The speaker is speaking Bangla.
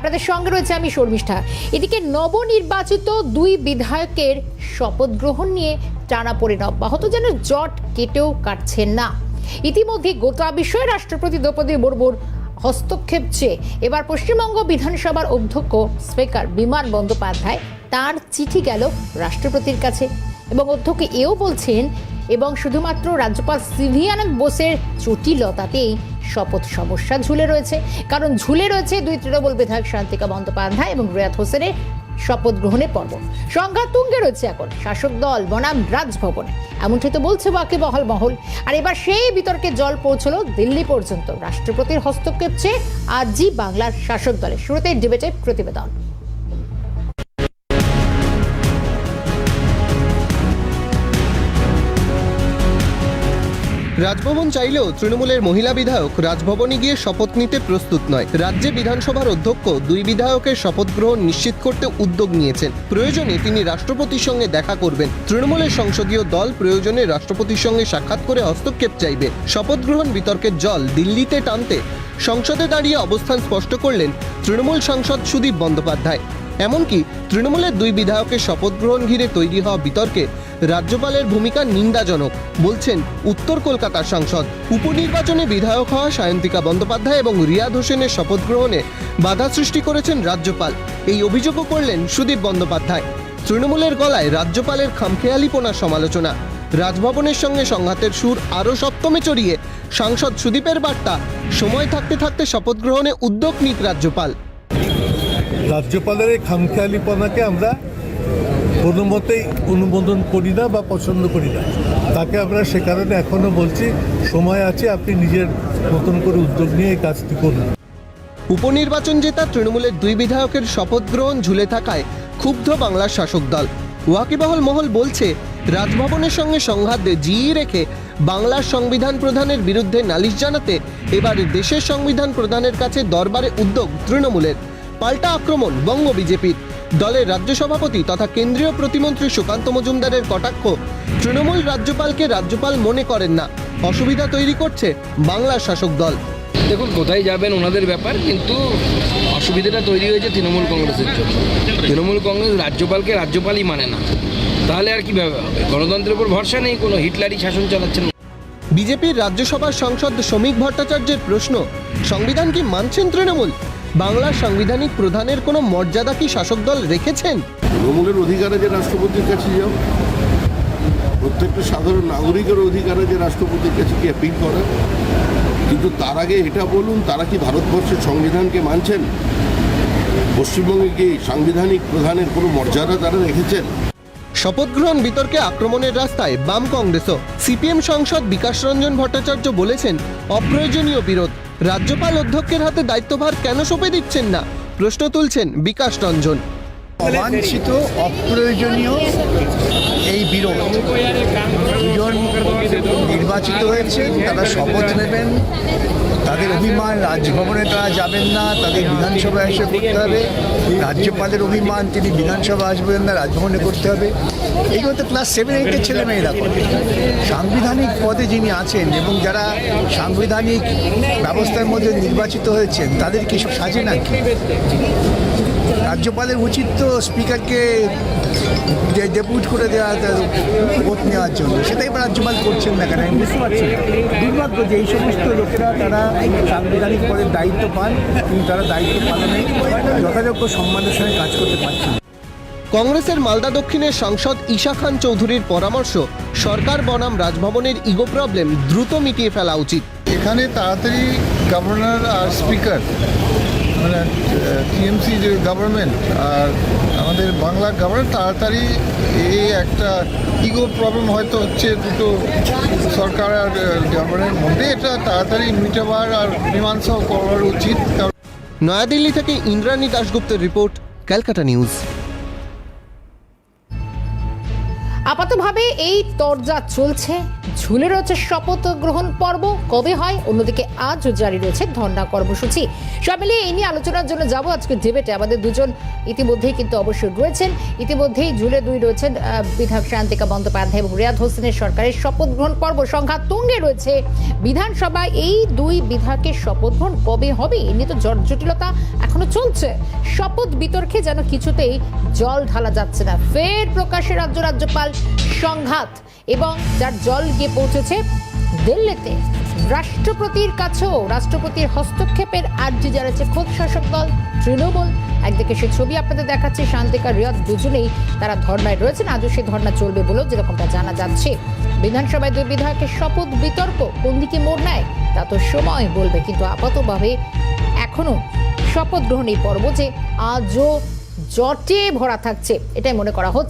আপনাদের সঙ্গে রয়েছে আমি শর্মিষ্ঠা। এদিকে নবনির্বাচিত দুই বিধায়কের শপথ গ্রহণ নিয়ে টানা পড়েন অব্যাহত যেন জট কেটেও কাটছেন না। ইতিমধ্যে গোটা বিষয়ে রাষ্ট্রপতি দ্রৌপদী মুর্মুর হস্তক্ষেপ চেয়ে এবার পশ্চিমবঙ্গ বিধানসভার অধ্যক্ষ স্পিকার বিমান বন্দ্যোপাধ্যায় তার চিঠি গেল রাষ্ট্রপতির কাছে এবং অধ্যক্ষ এও বলছেন এবং শুধুমাত্র রাজ্যপাল সিভি আনন্দ বোসের জটিলতাতেই শপথ সমস্যা ঝুলে রয়েছে। কারণ ঝুলে রয়েছে দুই তৃণমূল বিধায়ক শান্তিকা বন্দ্যোপাধ্যায় এবং রিয়াদ হোসেনের শপথ গ্রহণের পর্ব। সংঘাত তুঙ্গে রয়েছে এখন। শাসক দল, বনাম রাজভবনে। এমনটি তো বলছে বাকি বহল মহল। আর এবার সেই বিতর্কে জল পৌঁছলো দিল্লি পর্যন্ত। রাষ্ট্রপতির হস্তক্ষেপ চেয়ে আজই বাংলার শাসক দলের শুরুতেই ডিবেটে প্রতিবেদন। রাজভবন চাইলেও তৃণমূলের মহিলা বিধায়ক রাজভবনে গিয়ে শপথ নিতে প্রস্তুত নয়। রাজ্যে বিধানসভার অধ্যক্ষ দুই বিধায়কের শপথ গ্রহণ নিশ্চিত করতে উদ্যোগ নিয়েছেন। প্রয়োজনে তিনি রাষ্ট্রপতির সঙ্গে দেখা করবেন। তৃণমূলের সংসদীয় দল প্রয়োজনে রাষ্ট্রপতির সঙ্গে সাক্ষাৎ করে হস্তক্ষেপ চাইবে। শপথ গ্রহণ বিতর্কের জল দিল্লিতে টানতে সংসদে দাঁড়িয়ে অবস্থান স্পষ্ট করলেন তৃণমূল সাংসদ সুদীপ বন্দ্যোপাধ্যায়। এমনকি তৃণমূলের দুই বিধায়কের শপথ গ্রহণ ঘিরে তৈরি হওয়া বিতর্কে রাজ্যপালের ভূমিকা নিন্দাজনক, বলছেন উত্তর কলকাতার সাংসদ। উপনির্বাচনে বিধায়ক হওয়া সায়ন্তিকা বন্দ্যোপাধ্যায় এবং রিয়াদ হোসেনের শপথ গ্রহণে বাধা সৃষ্টি করেছেন রাজ্যপাল। এই অভিযোগও করলেন সুদীপ বন্দ্যোপাধ্যায়। তৃণমূলের গলায় রাজ্যপালের খামখেয়ালিপনার সমালোচনা। রাজভবনের সঙ্গে সংঘাতের সুর আরও সপ্তমে চড়িয়ে সাংসদ সুদীপের বার্তা, সময় থাকতে থাকতে শপথ গ্রহণে উদ্যোগ নিক রাজ্যপাল। রাজ্যপালের এই খামখেয়ালিপনাকে আমরা কোনো মতেই অনুমোদন করি না বা পছন্দ করি না। তাকে আমরা সে কারণে এখনও বলছি, সময় আছে, আপনি নিজের নতুন করে উদ্যোগ নিয়ে এই কাজটি করুন। উপনির্বাচন জেতা তৃণমূলের দুই বিধায়কের শপথ গ্রহণ ঝুলে থাকায় ক্ষুব্ধ বাংলার শাসক দল। ওয়াকিবহল মহল বলছে, রাজভবনের সঙ্গে সংঘাত জিইয়ে রেখে বাংলার সংবিধান প্রধানের বিরুদ্ধে নালিশ জানাতে এবার দেশের সংবিধান প্রধানের কাছে দরবারে উদ্যোগ তৃণমূলের। পাল্টা আক্রমণ বঙ্গ বিজেপির। দলের রাজ্য সভাপতি তথা কেন্দ্রীয় প্রতিমন্ত্রী সুকান্ত মজুমদারের কটাক্ষ তৃণমূল রাজ্যপালকে রাজ্যপাল মনে করেন না। অসুবিধা তৈরি করছে বাংলার শাসক দল। দেখুন কোথায় যাবেন ওনাদের ব্যাপার কিন্তু অসুবিধাটা তৈরি হয়েছে তৃণমূল কংগ্রেসের জন্য। তৃণমূল কংগ্রেস রাজ্যপালকে রাজ্যপালই মানে না। তাহলে আর কীভাবে হবে? গণতন্ত্রের উপর ভরসা নেই কোনো হিটলারি শাসন চালাচ্ছেন বিজেপির রাজ্যসভার সাংসদ শ্রমিক ভট্টাচার্যের প্রশ্ন সংবিধান কি মানছেন তৃণমূল? বাংলার সাংবিধানিক প্রধানের কোনো মর্যাদা কি শাসক দল রেখেছেন? তৃণমূলের অধিকারে যে রাষ্ট্রপতির কাছে যাও প্রত্যেকটা সাধারণ নাগরিকের অধিকারে যে রাষ্ট্রপতির কাছে কি অ্যাপিল করে। কিন্তু তার আগে এটা বলুন তারা কি ভারতবর্ষের সংবিধানকে মানছেন? পশ্চিমবঙ্গে কি সাংবিধানিক প্রধানের কোনো মর্যাদা তারা রেখেছেন? শপথ গ্রহণ বিতর্কে আক্রমণের রাস্তায় বাম কংগ্রেসও। সিপিএম সংসদ বিকাশ রঞ্জন ভট্টাচার্য বলেছেন অপ্রয়োজনীয় বিরোধ। রাজ্যপাল অধ্যক্ষের হাতে দায়িত্বভার কেন সঁপে দিচ্ছেন না? প্রশ্ন তুলছেন বিকাশ রঞ্জন। অবাঞ্ছিত, অপ্রয়োজনীয় এই বিরোধ। দুজন নির্বাচিত হয়েছে, তারা শপথ নেবেন। তাদের অভিমান, রাজভবনে তারা যাবেন না, তাদের বিধানসভায় এসে করতে হবে। রাজ্যপালের অভিমান, তিনি বিধানসভা আসবেন না, রাজভবনে করতে হবে। এইগুলো তো ক্লাস সেভেন এইটের ছেলে মেয়েরা করে। সাংবিধানিক পদে যিনি আছেন এবং যারা সাংবিধানিক ব্যবস্থার মধ্যে নির্বাচিত হয়েছেন, তাদের কি সব সাজে নাকি? রাজ্যপালের উচিত তো স্পিকারকে যে ডেপুট করে দেওয়া ভোট নেওয়ার জন্য। সেটাই এবার রাজ্যপাল করছেন না কেন? আমি বুঝতে পারছি দুর্ভাগ্য যে এই সমস্ত লোকেরা তারা সাংবিধানিক পদের দায়িত্ব পান কিন্তু তারা দায়িত্ব পালনে যথাযোগ্য সম্মানের সঙ্গে কাজ করতে পারছেন কংগ্রেসের মালদা দক্ষিণের সাংসদ ঈশা খান চৌধুরীর পরামর্শ সরকার বনাম রাজভবনের ইগো প্রবলেম দ্রুত মিটিয়ে ফেলা উচিত। এখানে তাড়াতাড়ি গভর্নর আর স্পিকার মানে টিএমসি যে গভর্নমেন্ট আর আমাদের বাংলা গভর্নমেন্ট তাড়াতাড়ি এই একটা ইগো প্রবলেম হয়তো হচ্ছে দুটো সরকার আর গভর্নমেন্টের মধ্যে। এটা তাড়াতাড়ি মিটাবার আর মীমাংসাও করার উচিত। নয়াদিল্লি থেকে ইন্দ্রাণী দাশগুপ্তের রিপোর্ট, ক্যালকাটা নিউজ। আপাতভাবে এই তরজা চলছে। ঝুলে রয়েছে শপথ গ্রহণ পর্ব। কবে হয়? অন্যদিকে আজও জারি রয়েছে ধর্ণা কর্মসূচি। সব মিলিয়ে এই নিয়ে আলোচনার জন্য যাব আজকে ডিবেটে। আমাদের দুজন ইতিমধ্যেই কিন্তু অবশ্যই রয়েছেন। ইতিমধ্যেই ঝুলে দুই রয়েছেন বিধায়ক শান্তিকা বন্দ্যোপাধ্যায় এবং রিয়াদ হোসেনের সরকারের শপথ গ্রহণ পর্ব সংখ্যা তুঙ্গে রয়েছে। বিধানসভায় এই দুই বিধায়কের শপথ গ্রহণ কবে হবে? এ নিয়ে তো জট জটিলতা এখনও চলছে। শপথ বিতর্কে যেন কিছুতেই জল ঢালা যাচ্ছে না। ফের প্রকাশ্যে রাজ্য রাজ্যপাল সংঘাত এবং যার জল গিয়ে পৌঁছেছে দিল্লিতে। রাষ্ট্রপতির কাছেও রাষ্ট্রপতির হস্তক্ষেপের আর্জি জানাচ্ছে খোদ শাসক দল তৃণমূল। একদিকে সে ছবি আপনাদের দেখাচ্ছে, শান্তিকা, রিয়াদ দুজনেই তারা ধর্নায় রয়েছেন। আজও সেই ধর্না চলবে বলেও যেরকমটা জানা যাচ্ছে। বিধানসভায় দুই বিধায়কের শপথ বিতর্ক, কোন দিকে মোড় নেয়, তা তো সময় বলবে। কিন্তু আপাতভাবে এখনও শপথ গ্রহণ এই পর্ব যে আজও জটে ভরা থাকছে, এটাই মনে করা হচ্ছে।